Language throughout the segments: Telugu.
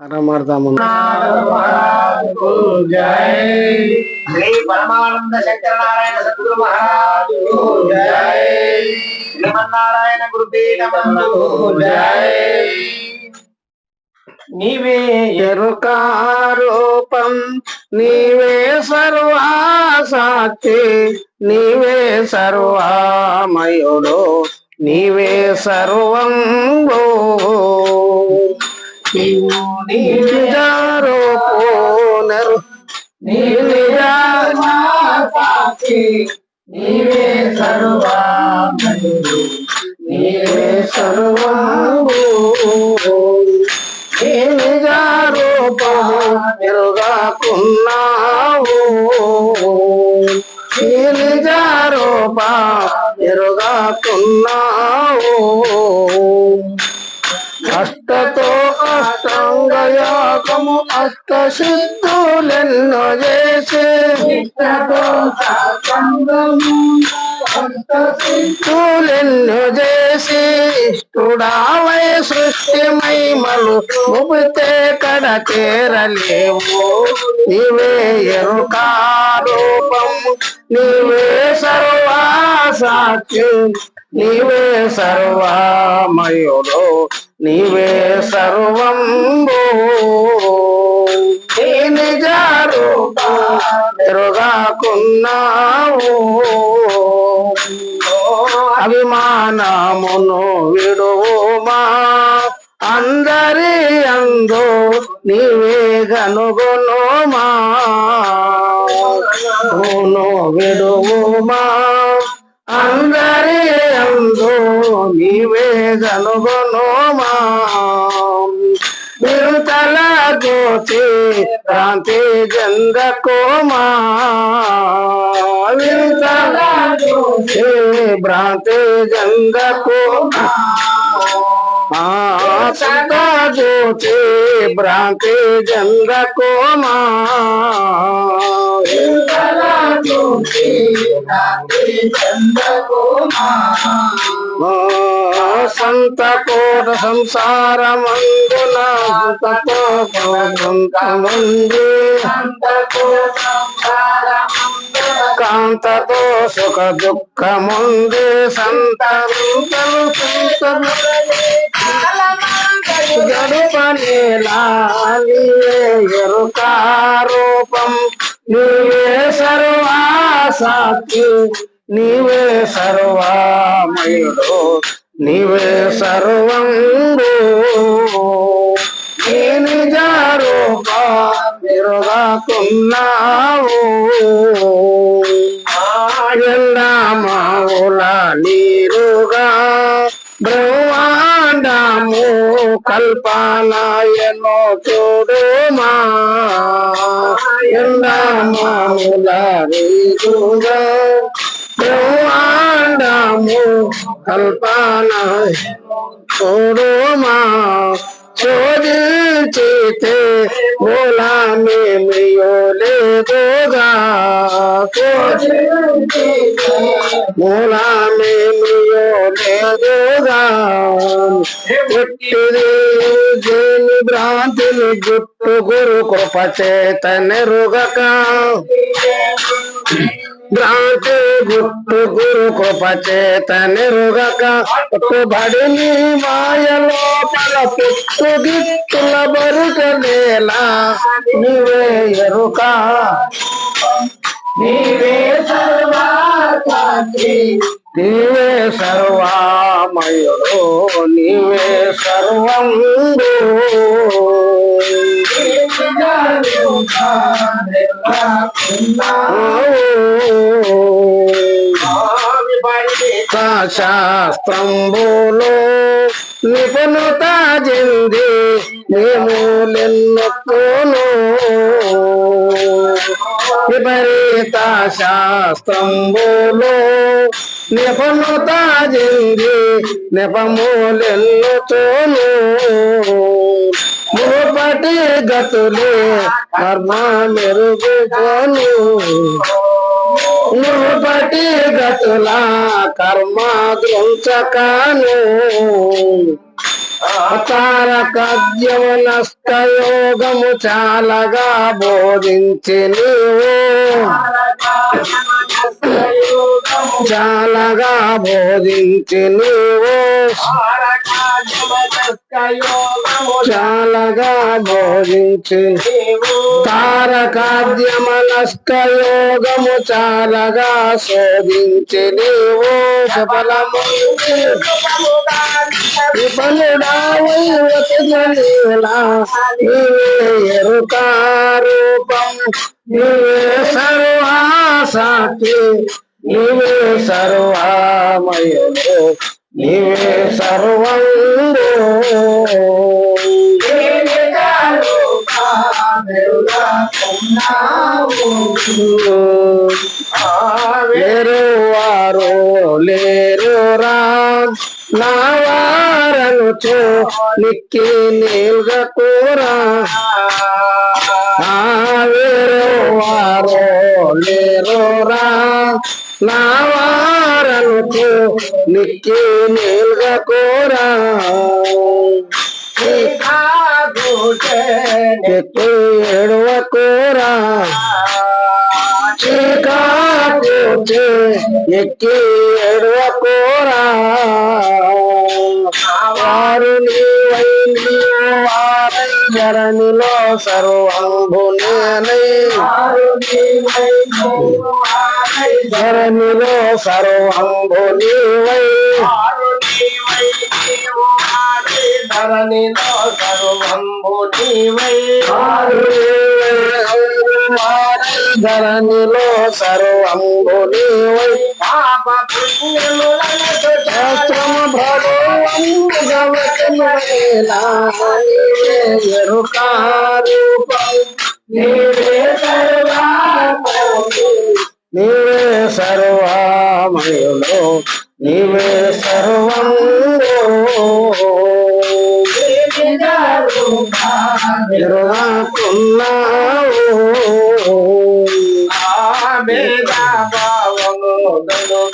పరమార్థము. శ్రీ పరమానంద శంకర నారాయణ సద్గురు మహారాజు జై. శ్రీమన్నారాయణ గురుపీఠమందు జై నీవే ఎరుకారూపం నీవే సర్వాసాక్షి నీవే సర్వామయుడు నీవే సర్వం నిజారూపోనరు సాక్షి నీవే సర్వామయుడు నీవే సర్వం నిజారూపము ఎరుగాకున్నావు ఈ నిజారూప ఎరుగాకున్నావు సిద్ధులెన్నో చేసి సిద్ధులెన్నో చేసి ఇష్టడావై సృష్టి మహిమలు ముపితే కడ చేరలేవు నీవే ఎరుకారూపము నీవే సర్వాసాక్షి నీవే సర్వమయుడు నీవే సర్వం నిజారూప ఎరుగాకున్నావు. అభిమానమును విడుమా అందరి అందు నీవే గనుగొనుమా నువ్వు విడుమా అందరి నీవే గనుగొనుమా విరుతల గోచి క్రాంతి జందకోమా విరుతల గోచి భ్రాంతి జందకోమా సదా గోచి భ్రాంతి జందకోమా విరుతల గోచి సంత కోట సంసారమందున సంతమంది కాంతతో సుఖ దుఃఖముంది సంత సంతలు గడుపనేలా ఎరుకారూపం నీవే సర్వాసాక్షి. నీవే సర్వామయుడు నీవే సర్వం నీ నిజారూప తిరుగాకున్నావు మావుల నీరుగా బ్రహ్మాండము కల్పనాయనో చూడుమా. మాముల నీరుగా బ్రహ్మాండము కల్పన చూడుమా శోధించితే మూలమేమియో లేదుగా మూలమేమియో లేదుగా పుట్టిది దేని భ్రాంతిని గుట్టు గురు కృప చేత నెరుగక భ్రాంతి గుట్టు గురు కృప చేత నిరుగక బడిని మాయలో పల పుట్టు గిట్టుల నేల నీవే ఎరుక. నీవే సర్వాసాక్షి నీవే సర్వామయుడు నీవే సర్వం శాస్త్రంబులో నిపుణత చెంది మేము మేములెన్నెత్తును విపరీత శాస్త్రంబులో నిపుణత చెంది నిపములెన్నుతోను మునుపటి గతులే కర్మ మెరుగుతోను మునుపటి గతుల కర్మ దృంచకాను తారకద్యము నష్టయోగము చాలగా బోధించి నీవు. చాలగా బోధించి నీవు. చాలగా బోధించి తారకాద్యమ నష్టయోగము చాలగా శోధించి నీవు సఫలము విఫలుడావైవతజలీలా నీవే ఎరుకారూపం నీవే సర్వాసాక్షి నీవే సర్వామయుడు నీవే సర్వంలో లేరు వారు లేరు నా వారను చో నిక్కి నీల్గ కూరా. వేరు వారు లేరు రామ్. నా వారను చో నిక్కి నీల్గ కూరా ఎక్కువ ఏడువ కూరా చీకాకు ఎక్కి ఎడవ కోరా వారు నీవై నీవు వారై జరనిలో సర్వంభు నేనై ధరణిలో సర్వంభు నీవై ధరణిలో సర్వంభు నీవై ధరణిలో సర్వంభు నీవై పాప పుణ్యములను శాస్త్రము భగవంతుడేలారూపం నీవే సర్వాత్మకు నీవే సర్వామయుడు నీవే సర్వం బుధులను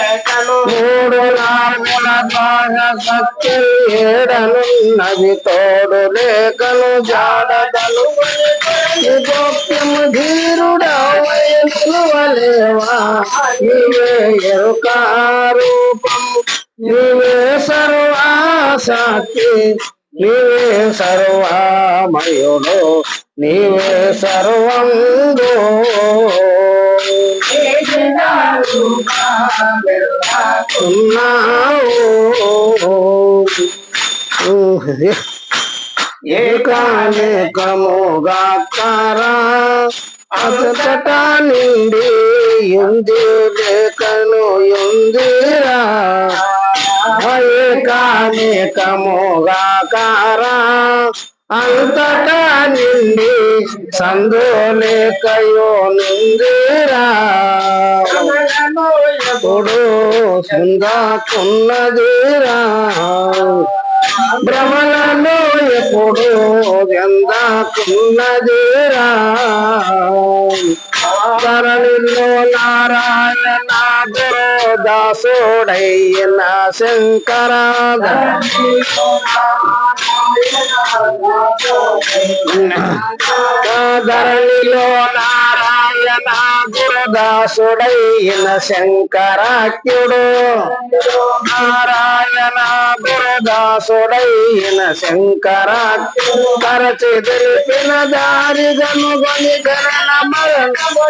మూడు నాలుగుల బాగా సత్య ఏడనున్నది తోడు లేఖను జాడదలు గోప్యము ధీరుడవలేవా నీవే ఎరుకారూపం నీవే సర్వాసాక్షి నీవే సర్వామయుడు నీవే సర్వందో ఏకానేకముగా కారా అతట నిండి ఉంది లేఖను ఉందిరా. ఏకానేకముగా కారా అంతటా నిండి సందోలేకయో నుందిరా. ఎప్పుడు సుందాకున్నదిరా. భ్రమలను ఎప్పుడు ఎందాకున్నదిరా ధరణిలో నారాయణ గురు శంకరాధ. ధరణిలో నారాయణ గురుదాసుడైన శంకరాఖ్యుడు నారాయణ గురుదాసుడైన శంకరాఖ్యుడు తరచి తెలిపిన దారి గనుగొని గరణ మరణము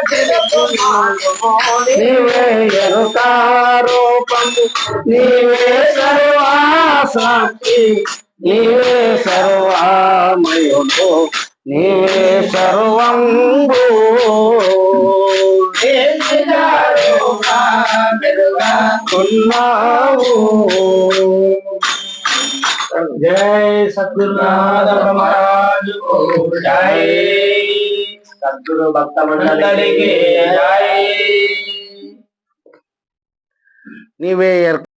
నీవే ఎరుకారూపము నీవే సర్వాసాక్షి నీవే సర్వామయుడు నీవే సర్వంబు. ఉన్నావు జై సద్గురునాథ మహారాజు జై సద్గురు భక్త మండలికి జై. నీవే